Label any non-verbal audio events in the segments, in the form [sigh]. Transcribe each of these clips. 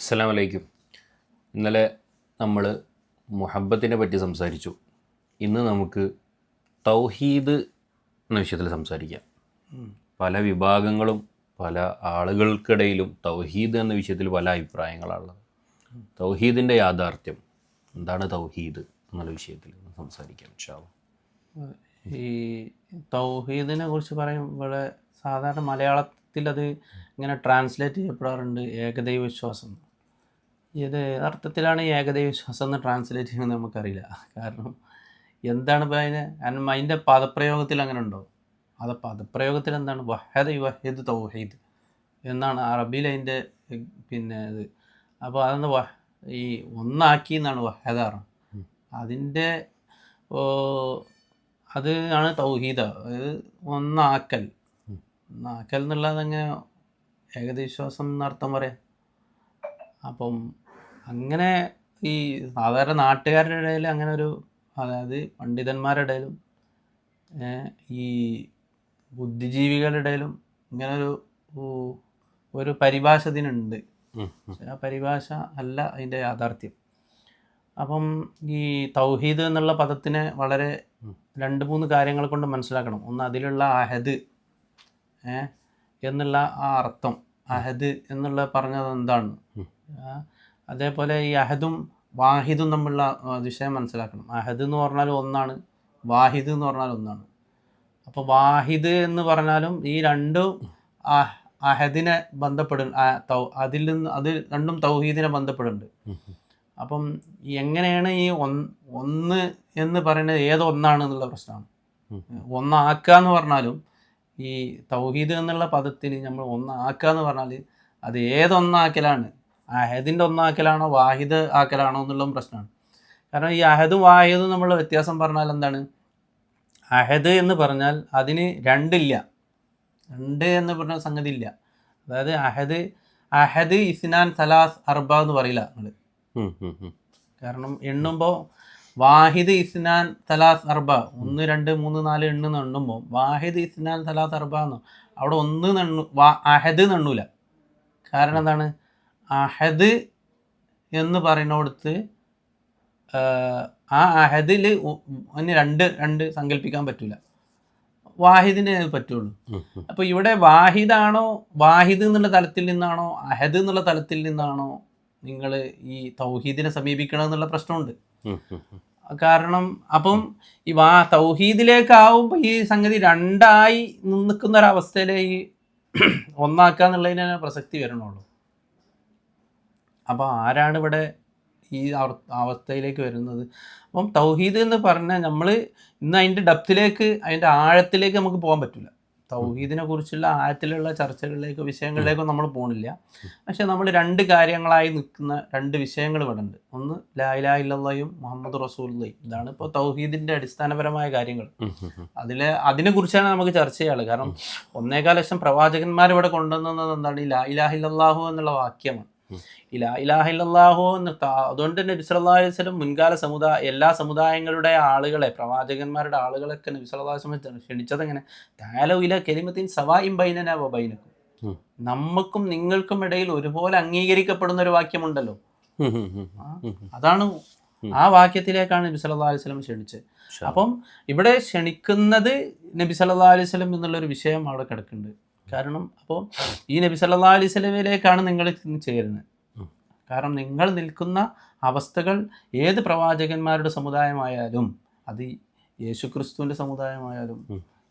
അസ്സലാമു അലൈക്കും. ഇന്നലെ നമ്മൾ മുഹബത്തിനെ പറ്റി സംസാരിച്ചു. ഇന്ന് നമുക്ക് തൗഹീദ് എന്ന വിഷയത്തിൽ സംസാരിക്കാം. പല വിഭാഗങ്ങളും പല ആളുകൾക്കിടയിലും തൗഹീദ് എന്ന വിഷയത്തിൽ പല അഭിപ്രായങ്ങളാണുള്ളത്. തൗഹീദിന്റെ യാഥാർത്ഥ്യം എന്താണ് തൗഹീദ് എന്നുള്ള വിഷയത്തിൽ സംസാരിക്കാം ഇൻഷാല്ലാ ഈ തൗഹീദിനെ കുറിച്ച് പറയുമ്പോൾ സാധാരണ മലയാളത്തിൽ അത് ഇങ്ങനെ ട്രാൻസ്ലേറ്റ് ചെയ്യപ്പെടാറുണ്ട് ഏകദൈവ വിശ്വാസം ഇത് അർത്ഥത്തിലാണ് ഏകദൈവ വിശ്വാസം എന്ന് ട്രാൻസ്ലേറ്റ് ചെയ്യുന്നത് നമുക്കറിയില്ല. കാരണം എന്താണ് ഇപ്പോൾ അതിന്? കാരണം അതിന്റെ പദപ്രയോഗത്തിൽ അങ്ങനെ ഉണ്ടോ? അത് പദപ്രയോഗത്തിൽ എന്താണ്? വഹദ് വഹീദ് തൗഹീദ് എന്നാണ് അറബിയിൽ അതിന്റെ പിന്നെ ഇത്. അപ്പോൾ അതൊന്ന് വഹ ഈ ഒന്നാക്കി എന്നാണ് വഹദാറ് അതിന്റെ അത് ആണ് തൗഹീദ. അതായത് ഒന്നാക്കൽ. ഒന്നാക്കൽ എന്നുള്ളത് അങ്ങനെ ഏകദേശവിശ്വാസം എന്നർത്ഥം പറയാം? അപ്പം അങ്ങനെ ഈ സാധാരണ നാട്ടുകാരുടെ ഇടയിൽ അങ്ങനെ ഒരു അതായത് പണ്ഡിതന്മാരുടെ ഇടയിലും ഈ ബുദ്ധിജീവികളുടെ ഇടയിലും ഇങ്ങനെ ഒരു ഒരു പരിഭാഷ ഇതിനുണ്ട്. ആ പരിഭാഷ അല്ല അതിന്റെ യാഥാർത്ഥ്യം. അപ്പം ഈ തൗഹീദ് എന്നുള്ള പദത്തിനെ വളരെ രണ്ട് മൂന്ന് കാര്യങ്ങൾ കൊണ്ട് മനസ്സിലാക്കണം. ഒന്ന് അതിലുള്ള അഹദ് എന്നുള്ള ആ അർത്ഥം അഹദ് എന്നുള്ള പറഞ്ഞത് എന്താണ്? അതേപോലെ ഈ അഹദും വാഹിദും തമ്മിലുള്ള വിഷയം മനസ്സിലാക്കണം അഹദ് എന്ന് പറഞ്ഞാൽ ഒന്നാണ് വാഹിദ് എന്ന് പറഞ്ഞാൽ ഒന്നാണ് അപ്പോൾ വാഹിദ് എന്ന് പറഞ്ഞാലും ഈ രണ്ടും അഹദിനെ ബന്ധപ്പെടും അതിൽ നിന്ന് അത് രണ്ടും തൗഹീദിനെ ബന്ധപ്പെടുന്നുണ്ട്. അപ്പം എങ്ങനെയാണ് ഈ ഒന്ന് എന്ന് പറയുന്നത് ഏതൊന്നാണ് എന്നുള്ള പ്രശ്നമാണ്. ഒന്നാക്കുക എന്ന് പറഞ്ഞാലും ഈ തൗഹീദ് എന്നുള്ള പദത്തിന് നമ്മൾ ഒന്നാക്കുക എന്ന് പറഞ്ഞാൽ അത് ഏതൊന്നാക്കലാണ് അഹദിന്റെ ഒന്നാക്കലാണോ വാഹിദ് ആക്കലാണോ എന്നുള്ളതും പ്രശ്നമാണ്. കാരണം ഈ അഹദും വാഹിദും നമ്മൾ വ്യത്യാസം പറഞ്ഞാൽ എന്താണ്? അഹദ് എന്ന് പറഞ്ഞാൽ അതിന് രണ്ടില്ല. രണ്ട് എന്ന് പറഞ്ഞ സംഗതി ഇല്ല. അതായത് അഹദ് അഹദ് ഇസ്നാൻ സലാസ് അർബ എന്ന് പറയില്ല നിങ്ങൾ. കാരണം എണ്ണുമ്പോൾ വാഹിദ് ഇസ്നാൻ സലാസ് അർബ ഒന്ന് രണ്ട് മൂന്ന് നാല് എണ്ണെന്ന് എണ്ണുമ്പോൾ വാഹിദ് ഇസ്നാൻ സലാസ് അർബ എന്ന് അവിടെ ഒന്ന് അഹദ് എണ്ണൂല കാരണം എന്താണ്? അഹദ് എന്ന് പറയുന്നിടത്ത് ആ അഹദിൽ അതിന് രണ്ട് രണ്ട് സങ്കല്പിക്കാൻ പറ്റില്ല വാഹിദിനെ പറ്റുള്ളൂ. അപ്പോൾ ഇവിടെ വാഹിദാണോ വാഹിദ് എന്നുള്ള തലത്തിൽ നിന്നാണോ അഹദ് എന്നുള്ള തലത്തിൽ നിന്നാണോ നിങ്ങൾ ഈ തൗഹീദിനെ സമീപിക്കണം എന്നുള്ള പ്രശ്നമുണ്ട്. കാരണം അപ്പം ഈ വാ തൗഹീദിലേക്കാവുമ്പോൾ ഈ സംഗതി രണ്ടായി നിൽക്കുന്ന ഒരവസ്ഥയിലേക്ക് ഈ [clears throat] ഒന്നാക്കുക എന്നുള്ളതിന് പ്രസക്തി വരണുള്ളൂ അപ്പോൾ ആരാണ് ഇവിടെ ഈ അവസ്ഥയിലേക്ക് വരുന്നത്? അപ്പം തൗഹീദ് എന്ന് പറഞ്ഞാൽ നമ്മൾ ഇന്ന് അതിന്റെ ഡപ്തിലേക്ക് അതിന്റെ ആഴത്തിലേക്ക് നമുക്ക് പോകാൻ പറ്റില്ല തൗഹീദിനെ കുറിച്ചുള്ള ആഴത്തിലുള്ള ചർച്ചകളിലേക്കോ വിഷയങ്ങളിലേക്കോ നമ്മൾ പോകണില്ല പക്ഷെ നമ്മൾ രണ്ട് കാര്യങ്ങളായി നിൽക്കുന്ന രണ്ട് വിഷയങ്ങൾ ഇവിടെ ഉണ്ട് ഒന്ന് ലായിലാ ഇല്ലയും മുഹമ്മദ് റസൂല്ലയും ഇതാണ് ഇപ്പോൾ തൗഹീദിന്റെ അടിസ്ഥാനപരമായ കാര്യങ്ങൾ. അതിൽ അതിനെ കുറിച്ചാണ് നമുക്ക് ചർച്ച ചെയ്യാറ് കാരണം ഒന്നേകാലക്ഷം പ്രവാചകന്മാർ ഇവിടെ കൊണ്ടുവന്നത് എന്താണ്? ഈ ലാ ഇലാഹില്ലാഹു എന്നുള്ള വാക്യമാണ്. ഉം. ഈ ലാ ഇലാഹില്ലാഹു എന്ന് അതുകൊണ്ട് തന്നെ നബി സല്ലല്ലാഹു അലൈഹി മുൻകാല സമുദായ എല്ലാ സമുദായങ്ങളുടെ ആളുകളെ പ്രവാചകന്മാരുടെ ആളുകളൊക്കെ നബി ക്ഷണിച്ചത് എങ്ങനെ താലോ ഇല കെലിമത്തിൻ സവായിം ബൈനന വ ബൈനക്കും ഉം. നമുക്കും നിങ്ങൾക്കും ഇടയിൽ ഒരുപോലെ അംഗീകരിക്കപ്പെടുന്ന ഒരു വാക്യമുണ്ടല്ലോ. അതാണ് ആ വാക്യത്തിലേക്കാണ് നബി സല്ലാ അലൈഹി വസല്ലം ക്ഷണിച്ചത് അപ്പം ഇവിടെ ക്ഷണിക്കുന്നത് നബി സല്ലാ അലൈഹി വസല്ലം എന്നുള്ളൊരു വിഷയം അവിടെ കിടക്കുന്നുണ്ട് കാരണം അപ്പോൾ ഈ നബി സല്ലാ അലൈഹി വസല്ലമയിലേക്കാണ് നിങ്ങൾ ചേരുന്നത്. കാരണം നിങ്ങൾ നിൽക്കുന്ന അവസ്ഥകൾ ഏത് പ്രവാചകന്മാരുടെ സമുദായമായാലും അത് യേശുക്രിസ്തുവിന്റെ സമുദായമായാലും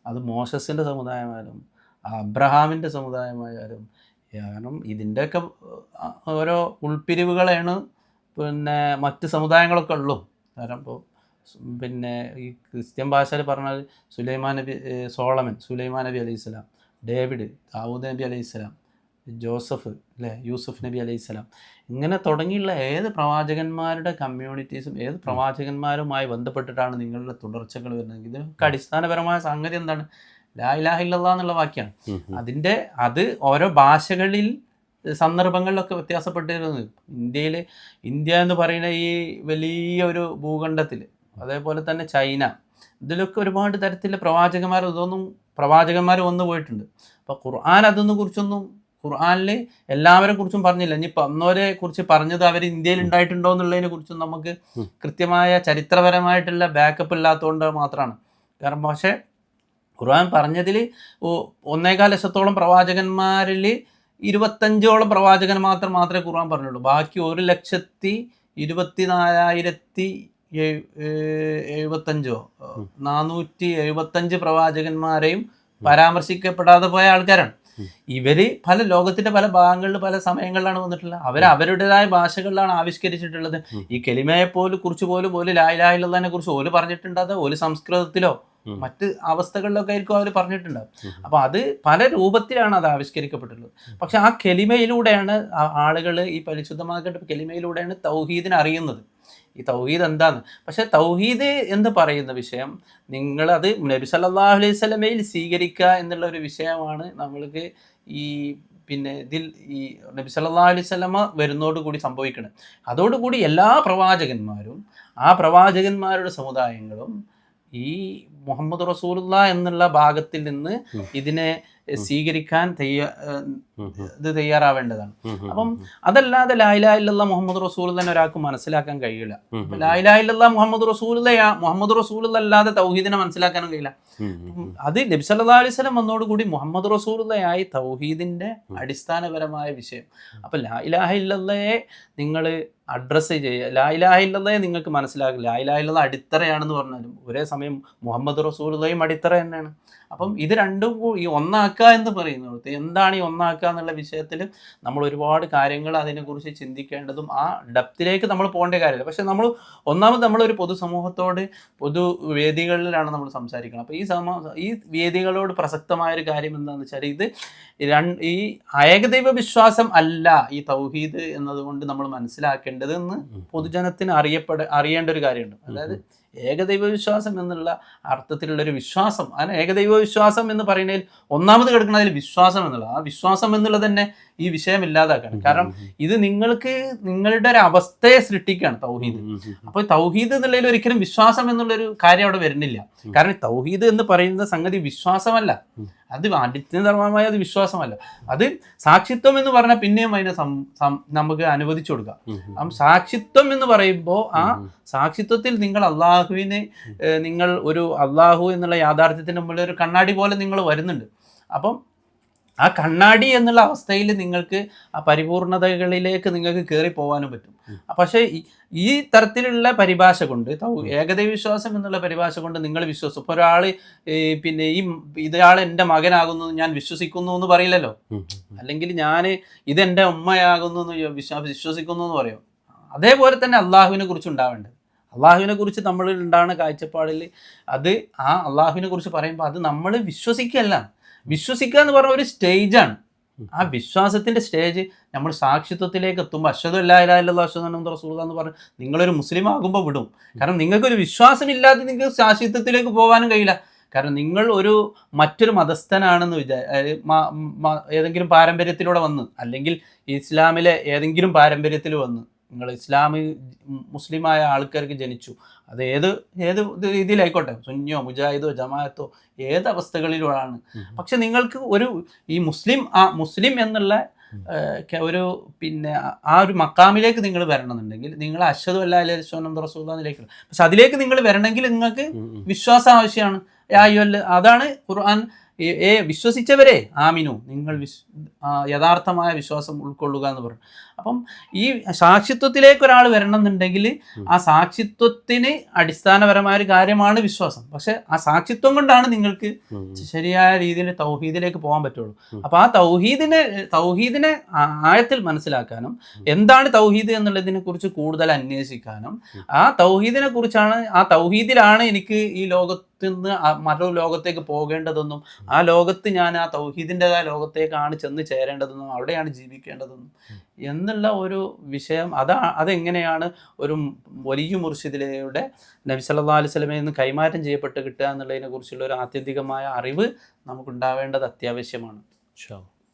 അത് മോശസിന്റെ സമുദായമായാലും അബ്രഹാമിന്റെ സമുദായമായാലും കാരണം ഇതിന്റെയൊക്കെ ഓരോ ഉൾപ്പിരിവുകളാണ് പിന്നെ മറ്റ് സമുദായങ്ങളൊക്കെ ഉള്ളൂ. കാരണം ഇപ്പോൾ പിന്നെ ഈ ക്രിസ്ത്യൻ ഭാഷയിൽ പറഞ്ഞാൽ സുലൈമാൻ നബി സോളമൻ സുലൈമാൻ നബി അലൈഹി സ്വലാം. ഡേവിഡ് ദാവൂദ് നബി അലൈഹി സ്വലാം ജോസഫ് അല്ലേ യൂസഫ് നബി അലൈഹി സ്വലാം. ഇങ്ങനെ തുടങ്ങിയുള്ള ഏത് പ്രവാചകന്മാരുടെ കമ്മ്യൂണിറ്റീസും ഏത് പ്രവാചകന്മാരുമായി ബന്ധപ്പെട്ടിട്ടാണ് നിങ്ങളുടെ തുടർച്ചകൾ വരുന്നത്? ഇതിനൊക്കെ അടിസ്ഥാനപരമായ സംഗതി എന്താണ്? ലാ ഇലാഹ എന്നുള്ള വാക്യാണ്. അതിന്റെ അത് ഓരോ ഭാഷകളിൽ സന്ദർഭങ്ങളിലൊക്കെ വ്യത്യാസപ്പെട്ടിരുന്നത്. ഇന്ത്യയിൽ ഇന്ത്യ എന്ന് പറയുന്ന ഈ വലിയ ഒരു ഭൂഖണ്ഡത്തിൽ അതേപോലെ തന്നെ ചൈന ഇതിലൊക്കെ ഒരുപാട് തരത്തിൽ പ്രവാചകന്മാർ ഇതൊന്നും പ്രവാചകന്മാർ വന്നു പോയിട്ടുണ്ട്. അപ്പോൾ ഖുർആൻ അതൊന്നും കുറിച്ചൊന്നും ഖുർആനിൽ എല്ലാവരെ കുറിച്ചും പറഞ്ഞില്ല. ഇനി വന്നവരെ കുറിച്ച് പറഞ്ഞത് അവർ ഇന്ത്യയിൽ ഉണ്ടായിട്ടുണ്ടോ എന്നുള്ളതിനെ കുറിച്ചും നമുക്ക്. കൃത്യമായ ചരിത്രപരമായിട്ടുള്ള ബാക്കപ്പ് ഇല്ലാത്തതുകൊണ്ട് മാത്രമാണ് കാരണം പക്ഷേ ഖുർആൻ പറഞ്ഞതിൽ ഒന്നേകാൽ ലക്ഷത്തോളം പ്രവാചകന്മാരിൽ ഇരുപത്തഞ്ചോളം പ്രവാചകൻ മാത്രം മാത്രമേ ഖുർആൻ പറഞ്ഞുള്ളൂ. ബാക്കി ഒരു ലക്ഷത്തി ഇരുപത്തി നാലായിരത്തി എഴു- ഏഹ് എഴുപത്തഞ്ചോ? നാനൂറ്റി എഴുപത്തഞ്ച് പ്രവാചകന്മാരെയും പരാമർശിക്കപ്പെടാതെ പോയ ആൾക്കാരാണ്. ഇവർ പല ലോകത്തിന്റെ പല ഭാഗങ്ങളിൽ പല സമയങ്ങളിലാണ് വന്നിട്ടുള്ളത് അവർ അവരുടേതായ ഭാഷകളിലാണ് ആവിഷ്കരിച്ചിട്ടുള്ളത്. ഈ കെലിമയെ പോലും കുറിച്ച് പോലും പോലും ലായിലായില്ലതിനെ കുറിച്ച് ഓൽ പറഞ്ഞിട്ടുണ്ടാത് ഓൽ സംസ്കൃതത്തിലോ മറ്റ് അവസ്ഥകളിലൊക്കെ ആയിരിക്കും അവർ പറഞ്ഞിട്ടുണ്ടാവും. അപ്പൊ അത് പല രൂപത്തിലാണ് അത് ആവിഷ്കരിക്കപ്പെട്ടിട്ടുള്ളത്. പക്ഷെ ആ കെലിമയിലൂടെയാണ് ആളുകൾ ഈ പരിശുദ്ധമാക്കിയിട്ട് കെലിമയിലൂടെയാണ് തൗഹീദിനെ അറിയുന്നത്. ഈ തൗഹീദ് എന്താന്ന്? പക്ഷെ തൗഹീദ് എന്ന് പറയുന്ന വിഷയം നിങ്ങൾ അത് നബി സല്ലാഹു അലൈഹി സ്വലമയിൽ സ്വീകരിക്കുക എന്നുള്ള ഒരു വിഷയമാണ് നമ്മൾക്ക് ഈ പിന്നെ ഇതിൽ ഈ നബി സല്ലാ അലൈഹി സ്വലമ വരുന്നതോടുകൂടി കൂടി സംഭവിക്കണം. അതോടുകൂടി എല്ലാ പ്രവാചകന്മാരും ആ പ്രവാചകന്മാരുടെ സമുദായങ്ങളും ഈ മുഹമ്മദ് റസൂലുള്ള എന്നുള്ള ഭാഗത്തിൽ നിന്ന് ഇതിനെ സ്വീകരിക്കാൻ തയ്യാ. ഇത് തയ്യാറാവേണ്ടതാണ്. അപ്പം അതല്ലാതെ ലായിലായില്ല മുഹമ്മദ് റസൂൽ തന്നെ ഒരാൾക്ക് മനസ്സിലാക്കാൻ കഴിയില്ല. അപ്പൊ മുഹമ്മദ് റസൂലയാ മുഹമ്മദ് റസൂൽ അല്ലാതെ തൗഹീദിനെ മനസ്സിലാക്കാനും കഴിയില്ല. അത് നബി സല്ലാ അലൈഹി സ്വലം വന്നോടുകൂടി മുഹമ്മദ് റസൂലയായി തൗഹീദിന്റെ അടിസ്ഥാനപരമായ വിഷയം അപ്പൊ ലാ ഇലാഹ ഇല്ലല്ലയെ നിങ്ങൾ അഡ്രസ്സ് ചെയ്യുക ലാ ഇലാഹ നിങ്ങൾക്ക് മനസ്സിലാക്കില്ല ലായിലാഹില്ല അടിത്തറയാണെന്ന് പറഞ്ഞാലും ഒരേ സമയം മുഹമ്മദ് റസൂലയും അടിത്തറ തന്നെയാണ് അപ്പം ഇത് രണ്ടും ഈ ഒന്നാക്കുക എന്ന് പറയുന്നത് എന്താണ് ഈ ഒന്നാക്കുക എന്നുള്ള വിഷയത്തിൽ നമ്മൾ ഒരുപാട് കാര്യങ്ങൾ അതിനെക്കുറിച്ച് ചിന്തിക്കേണ്ടതും ആ ഡെപ്തിലേക്ക് നമ്മൾ പോകേണ്ട കാര്യമില്ല. പക്ഷെ നമ്മൾ ഒന്നാമത് നമ്മളൊരു പൊതുസമൂഹത്തോട് പൊതു വേദികളിലാണ് നമ്മൾ സംസാരിക്കുന്നത് അപ്പോൾ ഈ സമ ഈ വേദികളോട് പ്രസക്തമായ ഒരു കാര്യം എന്താണെന്ന് വെച്ചാൽ ഇത് രണ്ട് ഈ ഏകദൈവ വിശ്വാസം അല്ല ഈ തൗഹീദ് എന്നതുകൊണ്ട് നമ്മൾ മനസ്സിലാക്കേണ്ടത് എന്ന് പൊതുജനത്തിന് അറിയപ്പെട അറിയേണ്ട ഒരു കാര്യമുണ്ട്. അതായത് ഏകദൈവ വിശ്വാസം എന്നുള്ള അർത്ഥത്തിലുള്ളൊരു വിശ്വാസം. അങ്ങനെ ഏകദൈവ വിശ്വാസം എന്ന് പറയുന്നതിൽ ഒന്നാമത് കിടക്കുന്നതിൽ വിശ്വാസം എന്നുള്ളത് ആ വിശ്വാസം എന്നുള്ളത് തന്നെ ഈ വിഷയം ഇല്ലാതാക്കാണ്. കാരണം ഇത് നിങ്ങൾക്ക് നിങ്ങളുടെ ഒരു അവസ്ഥയെ സൃഷ്ടിക്കുകയാണ് തൗഹീദ്. അപ്പോൾ തൗഹീദ് എന്നുള്ളതിൽ ഒരിക്കലും വിശ്വാസം എന്നുള്ളൊരു കാര്യം അവിടെ വരുന്നില്ല. കാരണം തൗഹീദ് എന്ന് പറയുന്ന സംഗതി വിശ്വാസമല്ല. അത് അടിസ്ഥാനപരമായ അത് വിശ്വാസമല്ല അത് സാക്ഷിത്വം എന്ന് പറഞ്ഞാൽ പിന്നെയും അതിനെ നമുക്ക് അനുവദിച്ചു കൊടുക്കാം. അപ്പം സാക്ഷിത്വം എന്ന് പറയുമ്പോൾ ആ സാക്ഷിത്വത്തിൽ നിങ്ങൾ അള്ളാഹുവിനെ നിങ്ങൾ ഒരു അള്ളാഹു എന്നുള്ള യാഥാർത്ഥ്യത്തിന് മുമ്പിൽ ഒരു കണ്ണാടി പോലെ നിങ്ങൾ വരുന്നുണ്ട് അപ്പം ആ കണ്ണാടി എന്നുള്ള അവസ്ഥയിൽ നിങ്ങൾക്ക് ആ പരിപൂർണതകളിലേക്ക് നിങ്ങൾക്ക് കയറി പോകാനും പറ്റും. പക്ഷേ ഈ- തരത്തിലുള്ള പരിഭാഷ കൊണ്ട് ഏകദൈവ വിശ്വാസം എന്നുള്ള പരിഭാഷ കൊണ്ട് നിങ്ങൾ വിശ്വസിക്കും ഇപ്പോൾ ഒരാൾ പിന്നെ ഈ ഇതയാൾ എന്റെ മകനാകുന്നു ഞാൻ വിശ്വസിക്കുന്നു എന്ന് പറയില്ലല്ലോ? അല്ലെങ്കിൽ ഞാൻ ഇതെന്റെ ഉമ്മയാകുന്നു എന്ന് വിശ്വസിക്കുന്നു എന്ന് പറയും? അതേപോലെ തന്നെ അള്ളാഹുവിനെ കുറിച്ച് ഉണ്ടാവേണ്ടത്. അള്ളാഹുവിനെ കുറിച്ച് നമ്മൾ ഉണ്ടാകുന്ന കാഴ്ചപ്പാടിൽ അത് ആ അള്ളാഹുവിനെ കുറിച്ച് പറയുമ്പോൾ അത് നമ്മൾ വിശ്വസിക്കല്ല വിശ്വസിക്കുക എന്ന് പറഞ്ഞ ഒരു സ്റ്റേജാണ് ആ വിശ്വാസത്തിന്റെ സ്റ്റേജ് നമ്മൾ സാക്ഷിത്വത്തിലേക്ക് എത്തുമ്പോൾ അശ്വതം അല്ലാ ഇല്ലാ അശ്വതം റസൂല എന്ന് പറഞ്ഞു നിങ്ങളൊരു മുസ്ലിം ആകുമ്പോൾ വിടും. കാരണം നിങ്ങൾക്കൊരു വിശ്വാസം ഇല്ലാതെ നിങ്ങൾക്ക് സാക്ഷിത്വത്തിലേക്ക് പോകാനും കഴിയില്ല. കാരണം നിങ്ങൾ ഒരു മറ്റൊരു മതസ്ഥനാണെന്ന് വിചാ ഏതെങ്കിലും പാരമ്പര്യത്തിലൂടെ വന്ന് അല്ലെങ്കിൽ ഇസ്ലാമിലെ ഏതെങ്കിലും പാരമ്പര്യത്തിൽ വന്ന് നിങ്ങൾ ഇസ്ലാമി മുസ്ലിമായ ആൾക്കാർക്ക് ജനിച്ചു. അത് ഏത് ഏത് രീതിയിലായിക്കോട്ടെ? സുന്നിയോ മുജാഹിദോ ജമാഅത്തോ ഏത് അവസ്ഥകളിലുമാണ്. പക്ഷെ നിങ്ങൾക്ക് ഒരു ഈ മുസ്ലിം ആ മുസ്ലിം എന്നുള്ള ഒരു പിന്നെ ആ- ഒരു മക്കാമിലേക്ക് നിങ്ങൾ വരണമെന്നുണ്ടെങ്കിൽ നിങ്ങൾ അശ്വതു അല്ല അല്ലെ റസൂലിലേക്ക് പക്ഷെ അതിലേക്ക് നിങ്ങൾ വരണമെങ്കിൽ നിങ്ങൾക്ക്. വിശ്വാസം ആവശ്യമാണ്. അതാണ് ഖുർആൻ ഏ വിശ്വസിച്ചവരെ ആമിനു നിങ്ങൾ വിശ് യഥാർത്ഥമായ വിശ്വാസം ഉൾക്കൊള്ളുക എന്ന് പറഞ്ഞു. അപ്പം ഈ സാക്ഷിത്വത്തിലേക്ക് ഒരാൾ വരണം എന്നുണ്ടെങ്കിൽ ആ സാക്ഷിത്വത്തിന് അടിസ്ഥാനപരമായ ഒരു കാര്യമാണ് വിശ്വാസം. പക്ഷെ ആ സാക്ഷിത്വം കൊണ്ടാണ് നിങ്ങൾക്ക് ശരിയായ രീതിയിൽ തൗഹീദിലേക്ക് പോകാൻ പറ്റുള്ളൂ. അപ്പോൾ ആ തൗഹീദിനെ തൗഹീദിനെ ആഴത്തിൽ മനസ്സിലാക്കാനും എന്താണ് തൗഹീദ് എന്നുള്ളതിനെ കുറിച്ച് കൂടുതൽ അന്വേഷിക്കാനും ആ തൗഹീദിനെ കുറിച്ചാണ് ആ തൗഹീദിലാണ് എനിക്ക് ഈ ലോകത്ത് നിന്ന് മറ്റൊരു ലോകത്തേക്ക് പോകേണ്ടതെന്നും ആ ലോകത്ത് ഞാൻ ആ തൗഹീദിന്റെതായ ലോകത്തേക്കാണ് ചെന്ന് ചേരേണ്ടതെന്നും അവിടെയാണ് ജീവിക്കേണ്ടതെന്നും എന്നുള്ള ഒരു വിഷയം അതാ അതെങ്ങനെയാണ് ഒരു വലിയ മുർഷിദിലയുടെ നബി സല്ലല്ലാഹു അലൈഹി വസല്ലമയിൽ നിന്ന് കൈമാറ്റം ചെയ്യപ്പെട്ട് കിട്ടുക എന്നുള്ളതിനെ കുറിച്ചുള്ള ഒരു ആത്യന്തികമായ അറിവ് നമുക്കുണ്ടാവേണ്ടത് അത്യാവശ്യമാണ് അല്ലാ.